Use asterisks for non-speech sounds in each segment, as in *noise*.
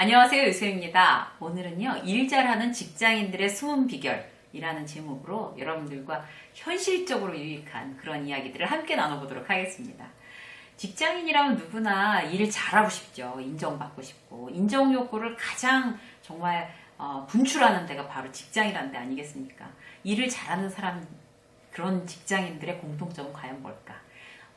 안녕하세요 유세입니다. 오늘은요 일 잘하는 직장인들의 숨은 비결이라는 제목으로 여러분들과 현실적으로 유익한 그런 이야기들을 함께 나눠보도록 하겠습니다. 직장인이라면 누구나 일 잘하고 싶죠. 인정받고 싶고 인정 욕구를 가장 정말 어, 분출하는 데가 바로 직장이라는 데 아니겠습니까? 일을 잘하는 사람 그런 직장인들의 공통점은 과연 뭘까?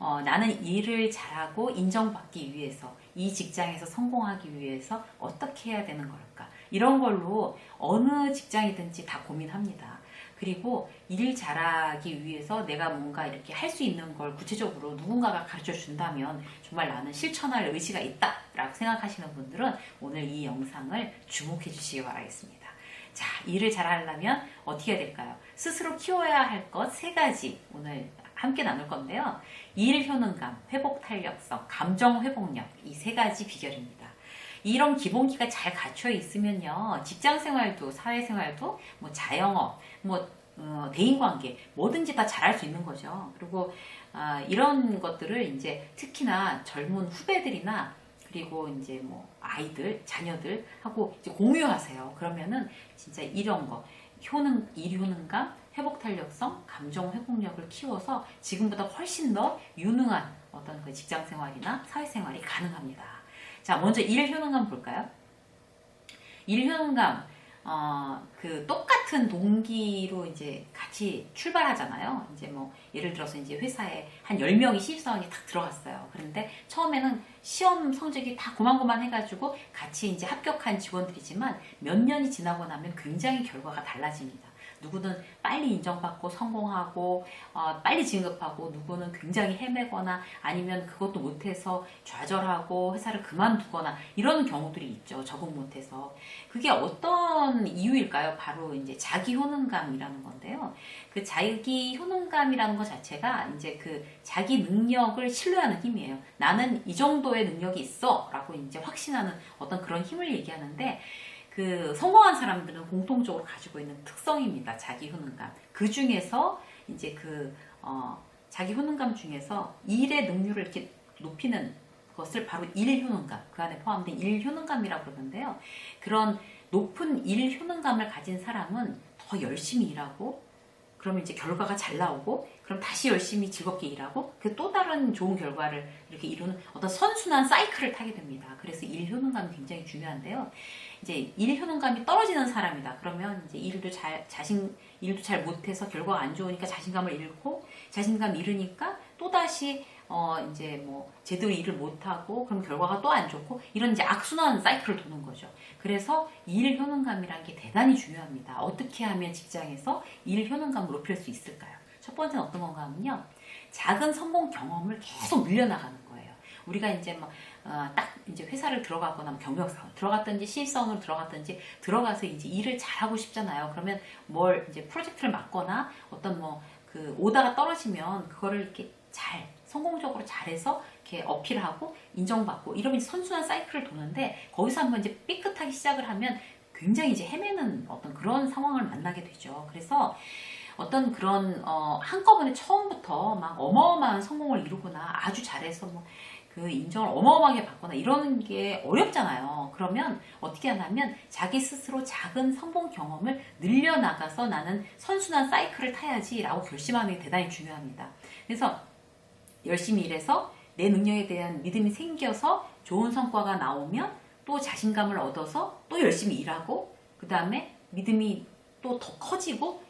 어, 나는 일을 잘하고 인정받기 위해서 이 직장에서 성공하기 위해서 어떻게 해야 되는 걸까? 이런 걸로 어느 직장이든지 다 고민합니다. 그리고 일 잘하기 위해서 내가 뭔가 이렇게 할 수 있는 걸 구체적으로 누군가가 가르쳐 준다면 정말 나는 실천할 의지가 있다 라고 생각하시는 분들은 오늘 이 영상을 주목해 주시기 바라겠습니다. 자, 일을 잘하려면 어떻게 해야 될까요? 스스로 키워야 할 것 세 가지 오늘 함께 나눌 건데요. 일 효능감, 회복 탄력성, 감정 회복력 이 세 가지 비결입니다. 이런 기본기가 잘 갖춰 있으면요. 직장 생활도 사회 생활도 뭐 자영업, 뭐 어, 대인관계 뭐든지 다 잘할 수 있는 거죠. 그리고 아, 이런 것들을 이제 특히나 젊은 후배들이나 그리고 이제 뭐 아이들, 자녀들 하고 이제 공유하세요. 그러면은 진짜 이런 거 효능, 일 효능감, 회복 탄력성, 감정 회복력을 키워서 지금보다 훨씬 더 유능한 어떤 그 직장 생활이나 사회 생활이 가능합니다. 자, 먼저 일 효능감 볼까요? 일 효능감, 어, 그 똑같은 동기로 이제 같이 출발하잖아요. 이제 뭐, 예를 들어서 이제 회사에 한 10명이 신입사원이 딱 들어갔어요. 그런데 처음에는 시험 성적이 다 고만고만 해가지고 같이 이제 합격한 직원들이지만 몇 년이 지나고 나면 굉장히 결과가 달라집니다. 누구는 빨리 인정받고 성공하고 어, 빨리 진급하고 누구는 굉장히 헤매거나 아니면 그것도 못해서 좌절하고 회사를 그만두거나 이러는 경우들이 있죠 적응 못해서 그게 어떤 이유일까요? 바로 이제 자기 효능감이라는 건데요. 그 자기 효능감이라는 것 자체가 이제 그 자기 능력을 신뢰하는 힘이에요. 나는 이 정도의 능력이 있어라고 이제 확신하는 어떤 그런 힘을 얘기하는데. 그 성공한 사람들은 공통적으로 가지고 있는 특성입니다. 자기 효능감. 그 중에서 이제 그 어, 자기 효능감 중에서 일의 능률을 이렇게 높이는 것을 바로 일 효능감 그 안에 포함된 일 효능감이라고 그러는데요. 그런 높은 일 효능감을 가진 사람은 더 열심히 일하고 그러면 이제 결과가 잘 나오고 그럼 다시 열심히 즐겁게 일하고 그 또 다른 좋은 결과를 이렇게 이루는 어떤 선순환 사이클을 타게 됩니다. 그래서 일 효능감이 굉장히 중요한데요. 이제 일 효능감이 떨어지는 사람이다. 그러면 이제 일도 잘 자신 일도 잘 못해서 결과가 안 좋으니까 자신감을 잃고 자신감 잃으니까 또 다시 어 이제 뭐 제대로 일을 못 하고 그럼 결과가 또 안 좋고 이런 이제 악순환 사이클을 도는 거죠. 그래서 일 효능감이라는 게 대단히 중요합니다. 어떻게 하면 직장에서 일 효능감을 높일 수 있을까요? 첫 번째는 어떤 건가 하면요. 작은 성공 경험을 계속 늘려나가는 거예요. 우리가 이제 막, 어, 딱 이제 회사를 들어가거나 뭐 경력사원 들어갔든지 신입사원으로 들어갔든지 들어가서 이제 일을 잘하고 싶잖아요. 그러면 뭘 이제 프로젝트를 맡거나 어떤 뭐 그 오다가 떨어지면 그거를 이렇게 잘 성공적으로 잘해서 이렇게 어필하고 인정받고 이러면 선순환 사이클을 도는데 거기서 한번 이제 삐끗하기 시작을 하면 굉장히 이제 헤매는 어떤 그런 상황을 만나게 되죠. 그래서 어떤 그런 어, 한꺼번에 처음부터 막 어마어마한 성공을 이루거나 아주 잘해서 뭐 그 인정을 어마어마하게 받거나 이러는 게 어렵잖아요. 그러면 어떻게 하냐면 자기 스스로 작은 성공 경험을 늘려나가서 나는 선순환 사이클을 타야지라고 결심하는 게 대단히 중요합니다. 그래서 열심히 일해서 내 능력에 대한 믿음이 생겨서 좋은 성과가 나오면 또 자신감을 얻어서 또 열심히 일하고 그 다음에 믿음이 또 더 커지고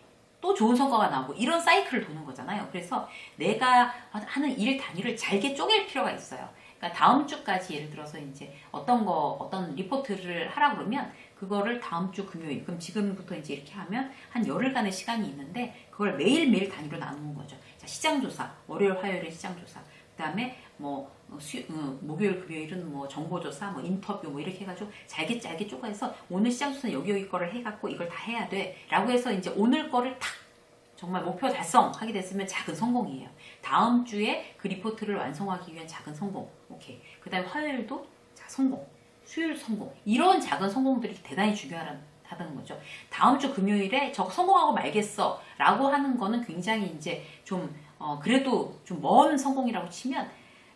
또 좋은 성과가 나오고 이런 사이클을 도는 거잖아요. 그래서 내가 하는 일 단위를 잘게 쪼갤 필요가 있어요. 그러니까 다음 주까지 예를 들어서 이제 어떤 거 어떤 리포트를 하라 그러면 그거를 다음 주 금요일 그럼 지금부터 이제 이렇게 하면 한 열흘간의 시간이 있는데 그걸 매일 매일 단위로 나누는 거죠. 자, 시장 조사 월요일 화요일에 시장 조사 그다음에 뭐 수, 어, 목요일 금요일은 뭐 정보조사 뭐 인터뷰 뭐 이렇게 해가지고 잘게 잘게 쪼가해서 오늘 시장 조사 여기 여기 거를 해갖고 이걸 다 해야 돼라고 해서 이제 오늘 거를 탁 정말 목표 달성하게 됐으면 작은 성공이에요. 다음 주에 그 리포트를 완성하기 위한 작은 성공. 오케이. 그 다음에 화요일도 자, 성공. 수요일 성공. 이런 작은 성공들이 대단히 중요하다는 거죠. 다음 주 금요일에 저 성공하고 말겠어. 라고 하는 거는 굉장히 이제 좀, 어, 그래도 좀 먼 성공이라고 치면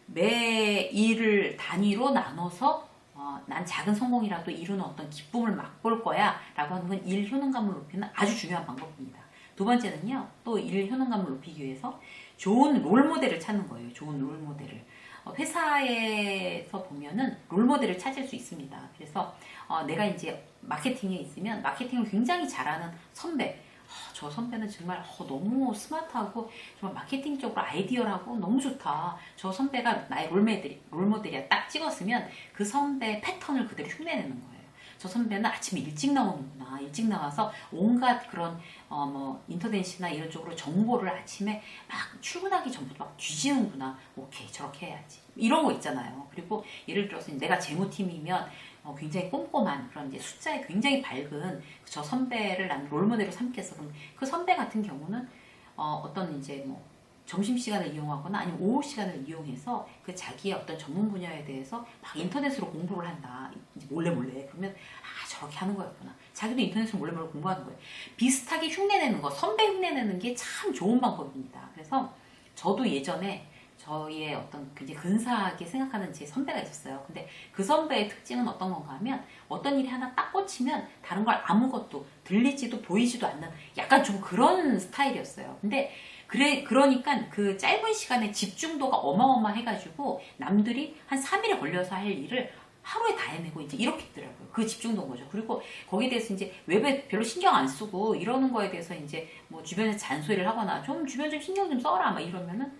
매 일을 단위로 나눠서 어, 난 작은 성공이라도 이루는 어떤 기쁨을 맛볼 거야 라고 하는 건 일 효능감을 높이는 아주 중요한 방법입니다. 두 번째는요, 또 일 효능감을 높이기 위해서 좋은 롤 모델을 찾는 거예요. 좋은 롤 모델을. 어, 회사에서 보면은 롤 모델을 찾을 수 있습니다. 그래서 어, 내가 이제 마케팅에 있으면 마케팅을 굉장히 잘하는 선배, 어, 저 선배는 정말 어, 너무 스마트하고 정말 마케팅적으로 아이디어하고 너무 좋다. 저 선배가 나의 롤모델이, 롤모델이야 딱 찍었으면 그 선배 패턴을 그대로 흉내내는 거예요. 저 선배는 아침에 일찍 나오는구나. 일찍 나와서 온갖 그런 어 뭐 인터넷이나 이런 쪽으로 정보를 아침에 막 출근하기 전부터 막 뒤지는구나. 오케이 저렇게 해야지. 이런 거 있잖아요. 그리고 예를 들어서 내가 재무팀이면 어, 굉장히 꼼꼼한 그런 이제 숫자에 굉장히 밝은 저 선배를 나는 롤모델로 삼겠어. 그럼 그 선배 같은 경우는 어, 어떤 이제 뭐 점심 시간을 이용하거나 아니면 오후 시간을 이용해서 그 자기의 어떤 전문 분야에 대해서 막 인터넷으로 공부를 한다. 이제 몰래 몰래 그러면 아 저렇게 하는 거였구나. 자기도 인터넷으로 몰래 몰래 공부하는 거예요. 비슷하게 흉내내는 거, 선배 흉내내는 게 참 좋은 방법입니다. 그래서 저도 예전에 저희의 어떤 굉장히 근사하게 생각하는 제 선배가 있었어요. 근데 그 선배의 특징은 어떤 건가 하면 어떤 일이 하나 딱 꽂히면 다른 걸 아무것도 들리지도 보이지도 않는 약간 좀 그런 스타일이었어요. 근데 그래 그러니까 그 짧은 시간에 집중도가 어마어마해가지고 남들이 한 3일에 걸려서 할 일을 하루에 다 해내고 이제 이렇게 있더라고요. 그 집중도인 거죠. 그리고 거기에 대해서 이제 웹에 별로 신경 안 쓰고 이러는 거에 대해서 이제 뭐 주변에서 잔소리를 하거나 좀 주변 좀 신경 좀 써라 막 이러면은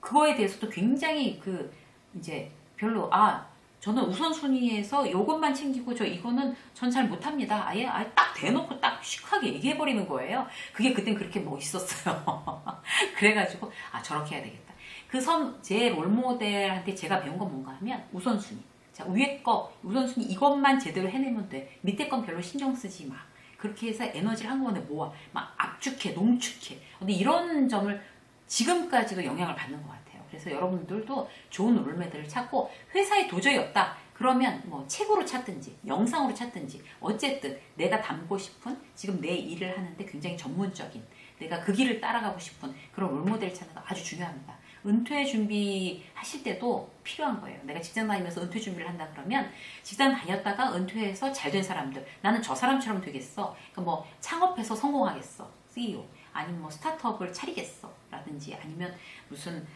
그거에 대해서도 굉장히 그 이제 별로 아 저는 우선순위에서 요것만 챙기고 저 이거는 전 잘 못합니다. 아예 아예 딱 대놓고 딱 시크하게 얘기해 버리는 거예요. 그게 그땐 그렇게 멋있었어요. *laughs* 그래가지고 아 저렇게 해야 되겠다. 그 선 제 롤모델한테 제가 배운 건 뭔가 하면 우선순위. 자 위에 거 우선순위 이것만 제대로 해내면 돼. 밑에 건 별로 신경 쓰지 마. 그렇게 해서 에너지를 한꺼번에 모아 막 압축해 농축해. 근데 이런 점을 지금까지도 영향을 받는 것 같아요. 그래서 여러분들도 좋은 롤모델을 찾고 회사에 도저히 없다. 그러면 뭐 책으로 찾든지 영상으로 찾든지 어쨌든 내가 담고 싶은 지금 내 일을 하는데 굉장히 전문적인 내가 그 길을 따라가고 싶은 그런 롤모델 찾는 거 아주 중요합니다. 은퇴 준비하실 때도 필요한 거예요. 내가 직장 다니면서 은퇴 준비를 한다 그러면 직장 다녔다가 은퇴해서 잘 된 사람들 나는 저 사람처럼 되겠어. 그러니까 뭐 창업해서 성공하겠어. CEO 아니면 뭐 스타트업을 차리겠어. 라든지 아니면 무슨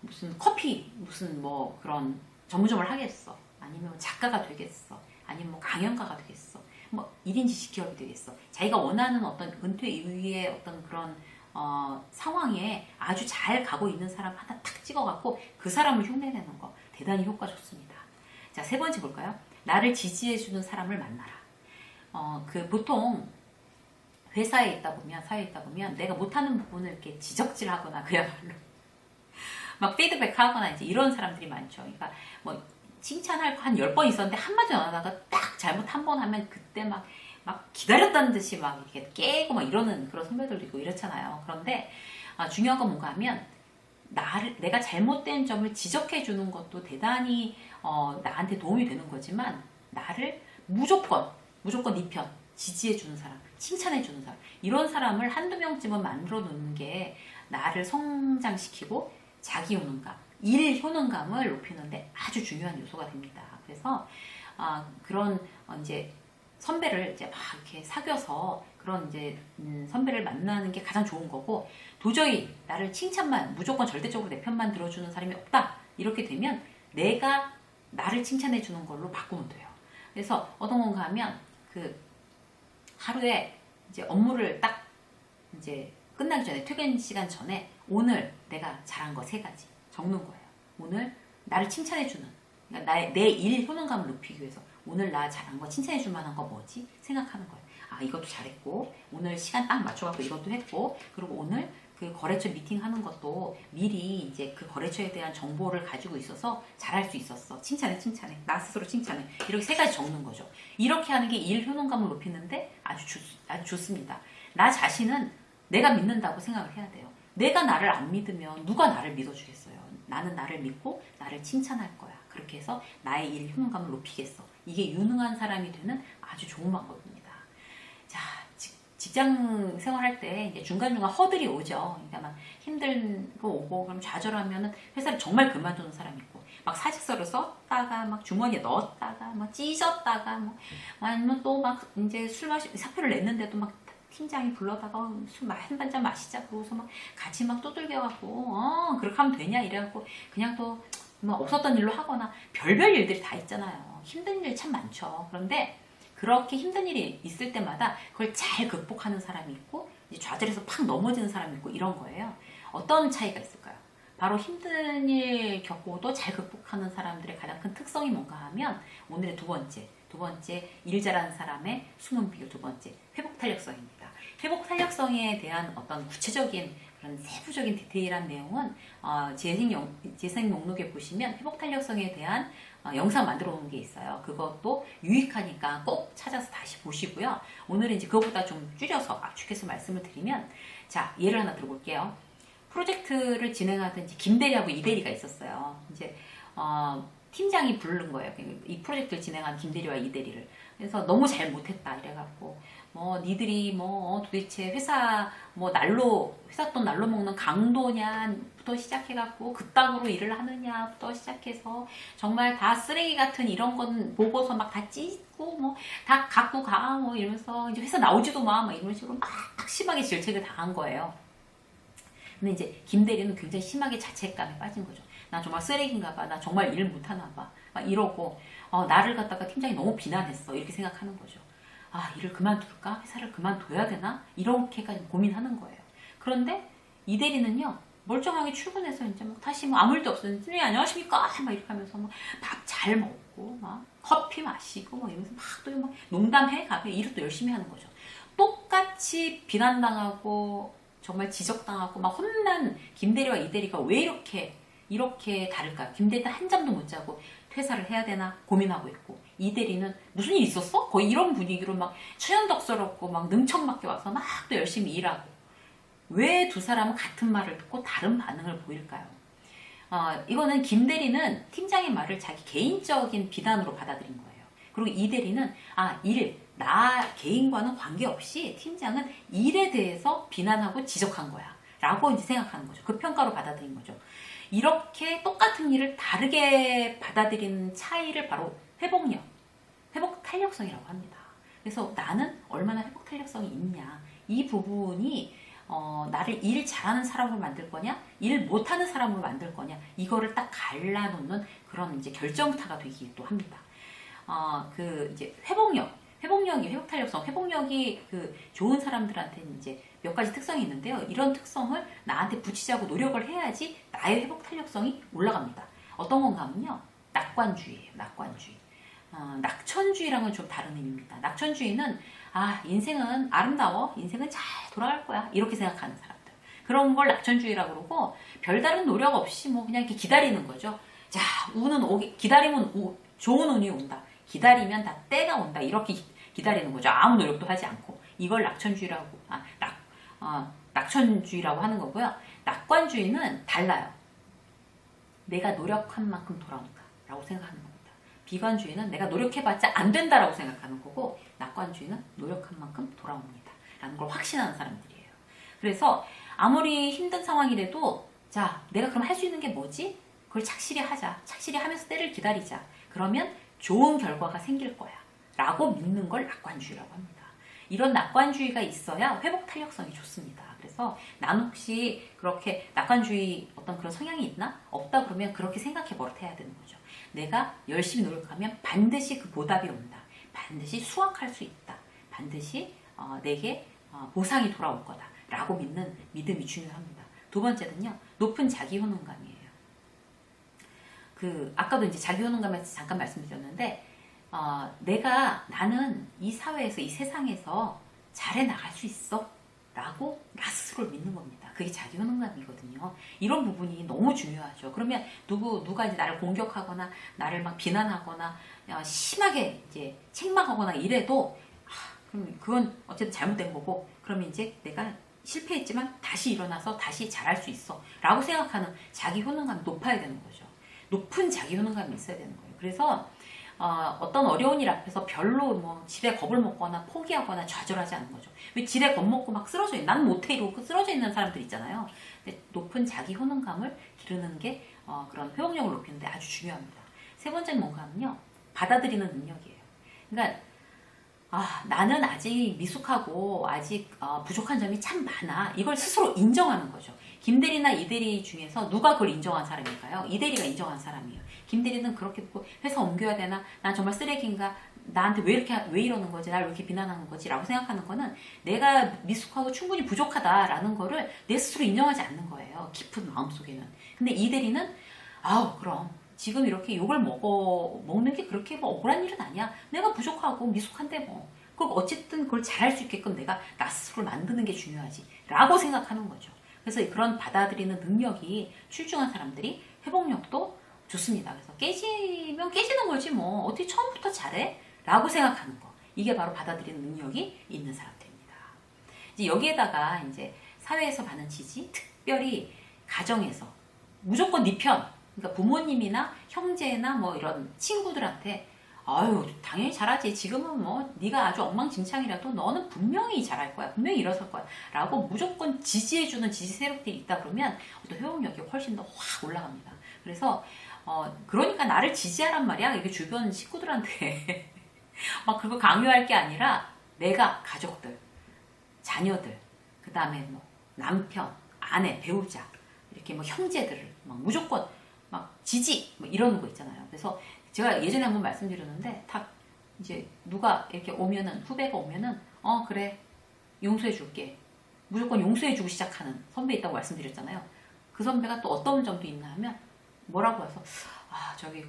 무슨 커피 무슨 뭐 그런 전문점을 하겠어. 아니면 작가가 되겠어. 아니면 뭐 강연가가 되겠어. 뭐 1인 지식 기업이 되겠어. 자기가 원하는 어떤 은퇴 이후의 어떤 그런 어, 상황에 아주 잘 가고 있는 사람 하나 탁 찍어갖고 그 사람을 흉내내는 거 대단히 효과 좋습니다. 자, 세 번째 볼까요? 나를 지지해주는 사람을 만나라. 어, 그 보통 회사에 있다 보면, 사회에 있다 보면 내가 못하는 부분을 이렇게 지적질하거나 그야말로 *laughs* 막 피드백 하거나 이제 이런 사람들이 많죠. 그러니까 뭐 칭찬할 거 한 10번 있었는데 한마디 안 하다가 딱 잘못 한 번 하면 그때 막, 막 기다렸다는 듯이 막 이렇게 깨고 막 이러는 그런 선배들도 있고 이렇잖아요. 그런데 아, 중요한 건 뭔가 하면 나를, 내가 잘못된 점을 지적해 주는 것도 대단히 어, 나한테 도움이 되는 거지만 나를 무조건, 무조건 네 편, 지지해 주는 사람, 칭찬해 주는 사람, 이런 사람을 한두 명쯤은 만들어 놓는 게 나를 성장시키고 자기 효능감, 일 효능감을 높이는데 아주 중요한 요소가 됩니다. 그래서 아, 그런 어, 이제 선배를 이제 막 이렇게 사귀어서 그런 이제 음, 선배를 만나는 게 가장 좋은 거고 도저히 나를 칭찬만 무조건 절대적으로 내 편만 들어주는 사람이 없다 이렇게 되면 내가 나를 칭찬해 주는 걸로 바꾸면 돼요. 그래서 어떤 건가 하면 그 하루에 이제 업무를 딱 이제 끝나기 전에 퇴근 시간 전에 오늘 내가 잘한 거 세 가지 적는 거예요. 오늘 나를 칭찬해 주는 그러니까 나의 내 일 효능감을 높이기 위해서 오늘 나 잘한 거 칭찬해 줄 만한 거 뭐지 생각하는 거예요. 아 이것도 잘했고 오늘 시간 딱 맞춰갖고 이것도 했고 그리고 오늘 그 거래처 미팅 하는 것도 미리 이제 그 거래처에 대한 정보를 가지고 있어서 잘할 수 있었어. 칭찬해, 칭찬해. 나 스스로 칭찬해. 이렇게 세 가지 적는 거죠. 이렇게 하는 게 일 효능감을 높이는데 아주, 좋, 아주 좋습니다. 나 자신은 내가 믿는다고 생각을 해야 돼요. 내가 나를 안 믿으면 누가 나를 믿어주겠어요. 나는 나를 믿고 나를 칭찬할 거야. 그렇게 해서 나의 일 효능감을 높이겠어. 이게 유능한 사람이 되는 아주 좋은 방법입니다. 자, 직- 직장 생활할 때 이제 중간중간 허들이 오죠. 그러니까 막 힘들고 오고 그럼 좌절하면은 회사를 정말 그만두는 사람이 있고 막 사직 계약서를 썼다가 막 주머니에 넣었다가 막 찢었다가 뭐 아니면 또 막 이제 술 마시 사표를 냈는데도 막 팀장이 불러다가 술한 잔 마시자 그러고서 막 같이 막 두들겨 갖고 어 그렇게 하면 되냐 이래 갖고 그냥 또 뭐 없었던 일로 하거나 별별 일들이 다 있잖아요 힘든 일 참 많죠 그런데 그렇게 힘든 일이 있을 때마다 그걸 잘 극복하는 사람이 있고 좌절해서 팍 넘어지는 사람이 있고 이런 거예요 어떤 차이가 있을까요? 바로 힘든 일 겪고도 잘 극복하는 사람들의 가장 큰 특성이 뭔가 하면 오늘의 두 번째, 두 번째 일 잘하는 사람의 숨은 비결 두 번째 회복 탄력성입니다. 회복 탄력성에 대한 어떤 구체적인 그런 세부적인 디테일한 내용은 어, 재생, 영, 재생 목록에 보시면 회복 탄력성에 대한 어, 영상 만들어 놓은 게 있어요. 그것도 유익하니까 꼭 찾아서 다시 보시고요. 오늘은 이제 그것보다 좀 줄여서 압축해서 말씀을 드리면 자 예를 하나 들어볼게요. 프로젝트를 진행하던 김대리하고 이대리가 있었어요. 이제 어, 팀장이 부른 거예요. 이 프로젝트를 진행한 김대리와 이대리를. 그래서 너무 잘 못했다 이래갖고 뭐 니들이 뭐 도대체 회사 뭐 날로 회사 돈 날로 먹는 강도냐부터 시작해갖고 그땅으로 일을 하느냐부터 시작해서 정말 다 쓰레기 같은 이런 건 보고서 막 다 찢고 뭐 다 갖고 가 뭐 이러면서 이제 회사 나오지도 마 막 이런 식으로 막 심하게 질책을 당한 거예요. 근데 이제 김 대리는 굉장히 심하게 자책감에 빠진 거죠. 나 정말 쓰레기인가 봐. 나 정말 일 못하나 봐. 막 이러고 어, 나를 갖다가 팀장이 너무 비난했어. 이렇게 생각하는 거죠. 아 일을 그만둘까? 회사를 그만둬야 되나? 이렇게까지 고민하는 거예요. 그런데 이 대리는요. 멀쩡하게 출근해서 이제 막 다시 뭐 아무 일도 없었는데 팀장님 안녕하십니까? 막 이렇게 하면서 밥잘 먹고 막 커피 마시고 막 이러면서 막 또 막 농담해 가며 일을 또 열심히 하는 거죠. 똑같이 비난당하고 정말 지적당하고 막 혼난 김대리와 이대리가 왜 이렇게 이렇게 다를까요? 김대리는 한 잠도 못 자고 퇴사를 해야 되나 고민하고 있고 이 대리는 무슨 일 있었어? 거의 이런 분위기로 막 천연덕스럽고 막 능청맞게 와서 막 또 열심히 일하고 왜 두 사람은 같은 말을 듣고 다른 반응을 보일까요? 어, 이거는 김 대리는 팀장의 말을 자기 개인적인 비난으로 받아들인 거예요. 그리고 이 대리는 아 일, 나 개인과는 관계없이 팀장은 일에 대해서 비난하고 지적한 거야. 라고 이제 생각하는 거죠. 그 평가로 받아들인 거죠. 이렇게 똑같은 일을 다르게 받아들이는 차이를 바로 회복력, 회복 탄력성이라고 합니다. 그래서 나는 얼마나 회복 탄력성이 있냐. 이 부분이 어, 나를 일 잘하는 사람으로 만들 거냐, 일 못하는 사람으로 만들 거냐, 이거를 딱 갈라놓는 그런 이제 결정타가 되기도 합니다. 어, 그 이제 회복력, 회복력이 회복 탄력성, 회복력이 그 좋은 사람들한테는 이제 몇 가지 특성이 있는데요. 이런 특성을 나한테 붙이자고 노력을 해야지 나의 회복 탄력성이 올라갑니다. 어떤 건가 하면요. 낙관주의예요. 낙관주의. 어, 낙천주의랑은 좀 다른 의미입니다. 낙천주의는 아 인생은 아름다워, 인생은 잘 돌아갈 거야 이렇게 생각하는 사람들. 그런 걸 낙천주의라고 그러고 별다른 노력 없이 뭐 그냥 이렇게 기다리는 거죠. 자 운은 오기 기다리면 우, 좋은 운이 온다. 기다리면 다 때가 온다. 이렇게 기다리는 거죠. 아무 노력도 하지 않고 이걸 낙천주의라고 아, 낙, 어, 낙천주의라고 하는 거고요. 낙관주의는 달라요. 내가 노력한 만큼 돌아온다 라고 생각하는 겁니다. 비관주의는 내가 노력해봤자 안 된다라고 생각하는 거고 낙관주의는 노력한 만큼 돌아옵니다. 라는 걸 확신하는 사람들이에요. 그래서 아무리 힘든 상황이라도 자 내가 그럼 할 수 있는 게 뭐지? 그걸 착실히 하자. 착실히 하면서 때를 기다리자. 그러면 좋은 결과가 생길 거야. 라고 믿는 걸 낙관주의라고 합니다. 이런 낙관주의가 있어야 회복 탄력성이 좋습니다. 그래서 난 혹시 그렇게 낙관주의 어떤 그런 성향이 있나? 없다 그러면 그렇게 생각해 버릇해야 되는 거죠. 내가 열심히 노력하면 반드시 그 보답이 온다. 반드시 수확할 수 있다. 반드시 어, 내게 어, 보상이 돌아올 거다. 라고 믿는 믿음이 중요합니다. 두 번째는요, 높은 자기 효능감이에요. 그, 아까도 이제 자기 효능감에서 잠깐 말씀드렸는데, 어, 내가, 나는 이 사회에서, 이 세상에서 잘해 나갈 수 있어. 라고 나 스스로를 믿는 겁니다. 그게 자기 효능감이거든요. 이런 부분이 너무 중요하죠. 그러면 누구 누가 이제 나를 공격하거나 나를 막 비난하거나 어, 심하게 이제 책망하거나 이래도 아, 그럼 그건 어쨌든 잘못된 거고 그러면 이제 내가 실패했지만 다시 일어나서 다시 잘할 수 있어 라고 생각하는 자기 효능감이 높아야 되는 거죠. 높은 자기 효능감이 있어야 되는 거예요. 그래서 어, 떤 어려운 일 앞에서 별로 뭐 지레 겁을 먹거나 포기하거나 좌절하지 않는 거죠. 왜 지레 겁먹고 막 쓰러져 있는, 난 못해 이러고 쓰러져 있는 사람들 있잖아요. 근데 높은 자기 효능감을 기르는 게 어, 그런 회복력을 높이는데 아주 중요합니다. 세 번째는 뭔가 하면요. 받아들이는 능력이에요. 그러니까 아, 나는 아직 미숙하고 아직 어, 부족한 점이 참 많아. 이걸 스스로 인정하는 거죠. 김대리나 이대리 중에서 누가 그걸 인정한 사람일까요? 이대리가 인정한 사람이에요. 김대리는 그렇게 보고 회사 옮겨야 되나? 난 정말 쓰레기인가? 나한테 왜 이렇게 왜 이러는 거지? 나를 왜 이렇게 비난하는 거지? 라고 생각하는 거는 내가 미숙하고 충분히 부족하다라는 거를 내 스스로 인정하지 않는 거예요. 깊은 마음 속에는. 근데 이대리는 아우 그럼 지금 이렇게 욕을 먹어 먹는 게 그렇게 뭐 억울한 일은 아니야. 내가 부족하고 미숙한데 뭐. 그럼 어쨌든 그걸 잘할 수 있게끔 내가 나 스스로를 만드는 게 중요하지. 라고 생각하는 거죠. 그래서 그런 받아들이는 능력이 출중한 사람들이 회복력도 좋습니다. 그래서 깨지면 깨지는 거지 뭐. 어떻게 처음부터 잘해? 라고 생각하는 거. 이게 바로 받아들이는 능력이 있는 사람들입니다. 이제 여기에다가 이제 사회에서 받는 지지, 특별히 가정에서 무조건 네 편. 그러니까 부모님이나 형제나 뭐 이런 친구들한테 아유 당연히 잘하지. 지금은 뭐 네가 아주 엉망진창이라도 너는 분명히 잘할 거야. 분명히 일어설 거야. 라고 무조건 지지해주는 지지 세력들이 있다 그러면 또 회복력이 훨씬 더 확 올라갑니다. 그래서 어 그러니까 나를 지지하란 말이야. 이게 주변 식구들한테. *laughs* 막 그거 강요할 게 아니라 내가 가족들 자녀들 그 다음에 뭐 남편 아내 배우자 이렇게 뭐 형제들을 막 무조건 막 지지 뭐 이러는 거 있잖아요. 그래서 제가 예전에 한번 말씀드렸는데 다 이제 누가 이렇게 오면은 후배가 오면은 어 그래 용서해 줄게 무조건 용서해 주고 시작하는 선배 있다고 말씀드렸잖아요. 그 선배가 또 어떤 점도 있나 하면 뭐라고 해서 아 저기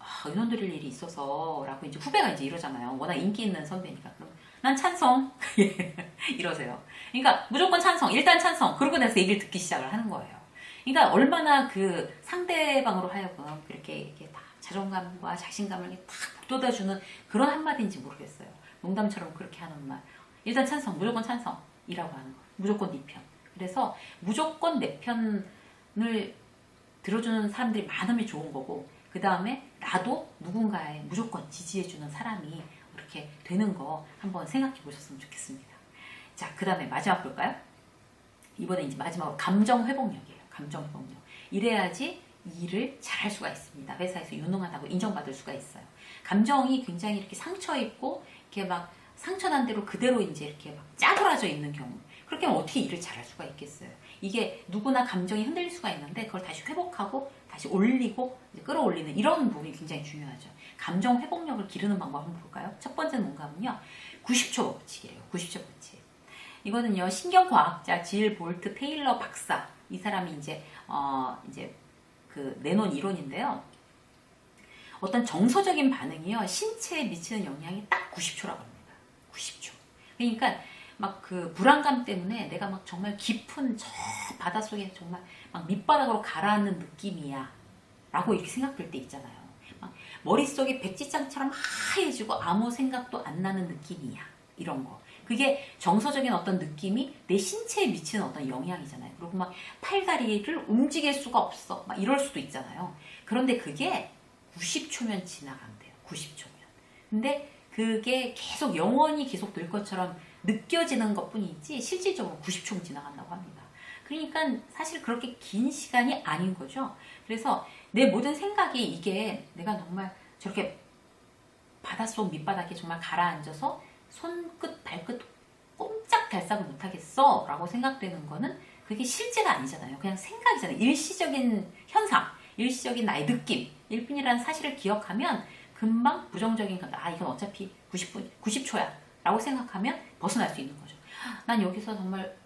아, 의논 드릴 일이 있어서 라고 이제 후배가 이제 이러잖아요. 워낙 인기 있는 선배니까 그럼 난 찬성 *laughs* 이러세요. 그러니까 무조건 찬성 일단 찬성 그러고 나서 얘기를 듣기 시작을 하는 거예요. 그러니까 얼마나 그 상대방으로 하여금 그렇게 이렇게 다 자존감과 자신감을 탁 북돋아주는 그런 한마디인지 모르겠어요. 농담처럼 그렇게 하는 말. 일단 찬성, 무조건 찬성이라고 하는 거. 무조건 네 편. 그래서 무조건 내 편을 들어주는 사람들이 많으면 좋은 거고, 그 다음에 나도 누군가에 무조건 지지해주는 사람이 이렇게 되는 거 한번 생각해 보셨으면 좋겠습니다. 자, 그 다음에 마지막 볼까요? 이번에 이제 마지막으로 감정 회복력이에요. 감정 회복력. 이래야지 일을 잘할 수가 있습니다. 회사에서 유능하다고 인정받을 수가 있어요. 감정이 굉장히 이렇게 상처 있고 이렇게 막 상처난 대로 그대로 이제 이렇게 막 짜돌아져 있는 경우. 그렇게 하면 어떻게 일을 잘할 수가 있겠어요? 이게 누구나 감정이 흔들릴 수가 있는데 그걸 다시 회복하고 다시 올리고 끌어올리는 이런 부분이 굉장히 중요하죠. 감정 회복력을 기르는 방법 한번 볼까요? 첫 번째는 뭔가 하면요. 90초 법칙이에요. 90초 법칙. 이거는요 신경과학자 질 볼트 테일러 박사 이 사람이 이제 어 이제 그 내놓은 이론인데요. 어떤 정서적인 반응이요 신체에 미치는 영향이 딱 90초라고 합니다. 90초. 그러니까 막 그 불안감 때문에 내가 막 정말 깊은 저 바닷속에 정말 막 밑바닥으로 가라앉는 느낌이야. 라고 이렇게 생각될 때 있잖아요. 막 머릿속이 백지장처럼 하얘지고 아무 생각도 안 나는 느낌이야. 이런 거. 그게 정서적인 어떤 느낌이 내 신체에 미치는 어떤 영향이잖아요. 그리고 막 팔다리를 움직일 수가 없어. 막 이럴 수도 있잖아요. 그런데 그게 90초면 지나간대요. 90초면. 근데 그게 계속 영원히 계속 될 것처럼 느껴지는 것 뿐이지 실질적으로 90초면 지나간다고 합니다. 그러니까 사실 그렇게 긴 시간이 아닌 거죠. 그래서 내 모든 생각이 이게 내가 정말 저렇게 바닷속 밑바닥에 정말 가라앉아서 손끝 발끝 꼼짝 달싹을 못하겠어 라고 생각되는 거는 그게 실제가 아니잖아요. 그냥 생각이잖아요. 일시적인 현상, 일시적인 나의 느낌, 일 뿐이라는 사실을 기억하면 금방 부정적인 거, 아, 이건 어차피 90분, 90초야. 라고 생각하면 벗어날 수 있는 거죠. 난 여기서 정말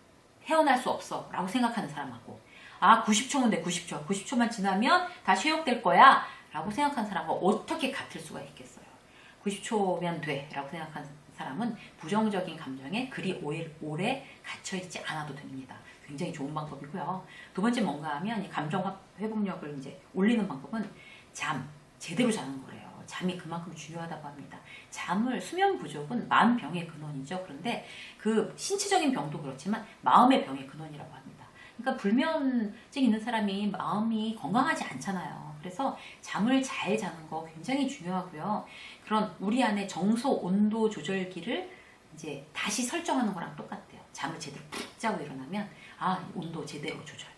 헤어날 수 없어. 라고 생각하는 사람하고, 아, 90초면 돼, 90초. 90초만 지나면 다시 회복될 거야. 라고 생각하는 사람과 어떻게 같을 수가 있겠어요. 90초면 돼. 라고 생각하는 사람은 부정적인 감정에 그리 오래, 갇혀있지 않아도 됩니다. 굉장히 좋은 방법이고요. 두 번째 뭔가 하면 이 감정 확- 회복력을 이제 올리는 방법은 잠, 제대로 자는 거래요. 잠이 그만큼 중요하다고 합니다. 잠을 수면 부족은 마음 병의 근원이죠. 그런데 그 신체적인 병도 그렇지만 마음의 병의 근원이라고 합니다. 그러니까 불면증 있는 사람이 마음이 건강하지 않잖아요. 그래서 잠을 잘 자는 거 굉장히 중요하고요. 그런 우리 안에 정서 온도 조절기를 이제 다시 설정하는 거랑 똑같아요. 잠을 제대로 푹 자고 일어나면 아 온도 제대로 조절,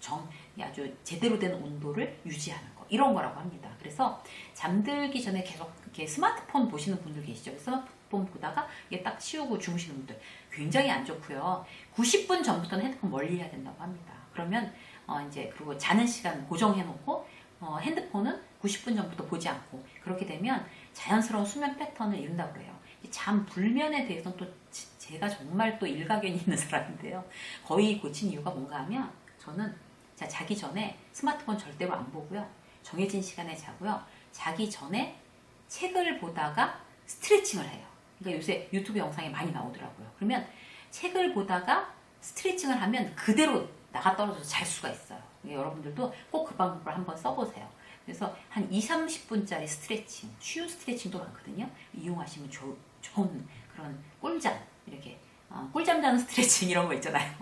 정 아주 제대로 된 온도를 유지하는 거. 이런 거라고 합니다. 그래서 잠들기 전에 계속 이렇게 스마트폰 보시는 분들 계시죠. 스마트폰 보다가 이게 딱 치우고 주무시는 분들 굉장히 안 좋고요. 90분 전부터는 핸드폰 멀리 해야 된다고 합니다. 그러면 어 이제 그리고 자는 시간 고정해 놓고 어 핸드폰은 90분 전부터 보지 않고 그렇게 되면 자연스러운 수면 패턴을 이룬다고 그래요. 이잠 불면에 대해서는 또 지- 제가 정말 또 일가견이 있는 *laughs* 사람인데요. 거의 고친 이유가 뭔가 하면 저는 자, 자기 전에 스마트폰 절대로 안 보고요. 정해진 시간에 자고요. 자기 전에 책을 보다가 스트레칭을 해요. 그러니까 요새 유튜브 영상에 많이 나오더라고요. 그러면 책을 보다가 스트레칭을 하면 그대로 나가 떨어져서 잘 수가 있어요. 그러니까 여러분들도 꼭 그 방법을 한번 써보세요. 그래서 한 2, 30분짜리 스트레칭, 쉬운 스트레칭도 많거든요. 이용하시면 좋, 좋은 그런 꿀잠, 이렇게 어, 꿀잠 자는 *laughs* 스트레칭 이런 거 있잖아요.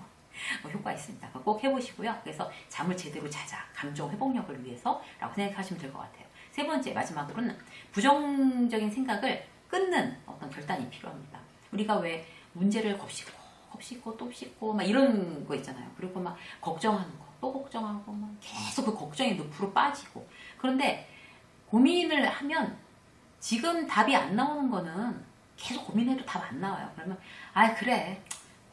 어, 효과 있습니다. 꼭 해보시고요. 그래서 잠을 제대로 자자. 감정 회복력을 위해서라고 생각하시면 될 것 같아요. 세 번째, 마지막으로는 부정적인 생각을 끊는 어떤 결단이 필요합니다. 우리가 왜 문제를 곱씹고, 곱씹고, 또 씹고, 막 이런 거 있잖아요. 그리고 막 걱정하는 거, 또 걱정하고, 막 계속 그 걱정의 늪으로 빠지고. 그런데 고민을 하면 지금 답이 안 나오는 거는 계속 고민해도 답 안 나와요. 그러면, 아, 그래.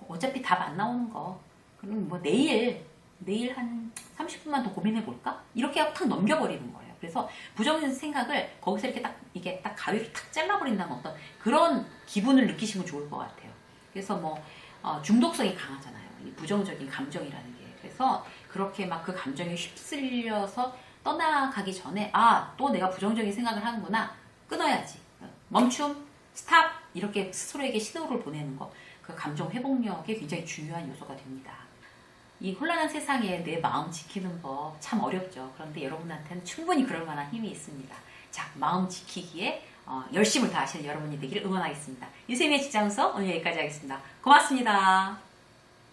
어차피 답 안 나오는 거. 그럼 뭐 내일, 내일 한 30분만 더 고민해 볼까? 이렇게 하고 탁 넘겨버리는 거예요. 그래서 부정적인 생각을 거기서 이렇게 딱, 이게 딱 가위로 탁 잘라버린다는 어떤 그런 기분을 느끼시면 좋을 것 같아요. 그래서 뭐, 어, 중독성이 강하잖아요. 이 부정적인 감정이라는 게. 그래서 그렇게 막 그 감정에 휩쓸려서 떠나가기 전에, 아, 또 내가 부정적인 생각을 하는구나. 끊어야지. 멈춤, 스탑. 이렇게 스스로에게 신호를 보내는 거. 그 감정 회복력에 굉장히 중요한 요소가 됩니다. 이 혼란한 세상에 내 마음 지키는 법 참 어렵죠. 그런데 여러분한테는 충분히 그럴 만한 힘이 있습니다. 자, 마음 지키기에 어, 열심을 다하시는 여러분이 되기를 응원하겠습니다. 유세미의 직장서 오늘 여기까지 하겠습니다. 고맙습니다.